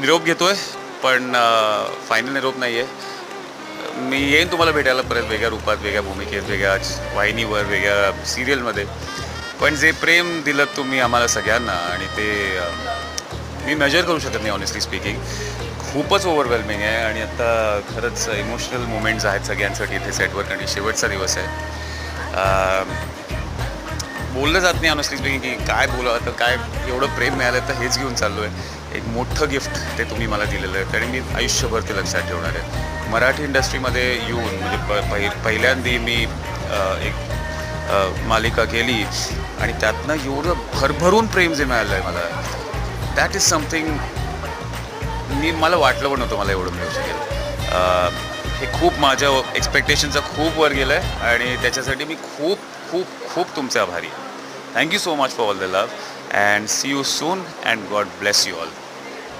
निरोप घेतोय पण फायनल निरोप नाही आहे मी येईन तुम्हाला भेटायला परत वेगळ्या रूपात वेगळ्या भूमिकेत वेगळ्या वाहिनीवर वेगळ्या सिरियलमध्ये. पण जे प्रेम दिलं तुम्ही आम्हाला सगळ्यांना आणि ते मी मेजर करू शकत नाही ऑनेस्टली स्पीकिंग खूपच ओव्हरवेल्मिंग आहे आणि आता खरंच इमोशनल मुमेंट्स आहेत सगळ्यांसाठी. इथे सेटवर आणि शेवटचा दिवस आहे. बोललं जात नाही ऑनेस्टली स्पीकिंग की काय बोलावं तर काय एवढं प्रेम मिळालं तर हेच घेऊन चाललो आहे एक मोठं गिफ्ट ते तुम्ही मला दिलेलं आहे आणि मी आयुष्यभर ते लक्षात ठेवणार आहे. मराठी इंडस्ट्रीमध्ये येऊन म्हणजे प पहि पहिल्यांदी मी एक मालिका केली आणि त्यातनं एवढं भरभरून प्रेम जे मिळालं आहे मला दॅट इज समथिंग मी मला वाटलं पण नव्हतं मला एवढं मिळू शकेल. हे खूप माझ्या एक्सपेक्टेशनचा खूप वर गेलं आहे आणि त्याच्यासाठी मी खूप खूप खूप तुमचे आभारी आहे. Thank you so much for all the love and see you soon and God bless you all.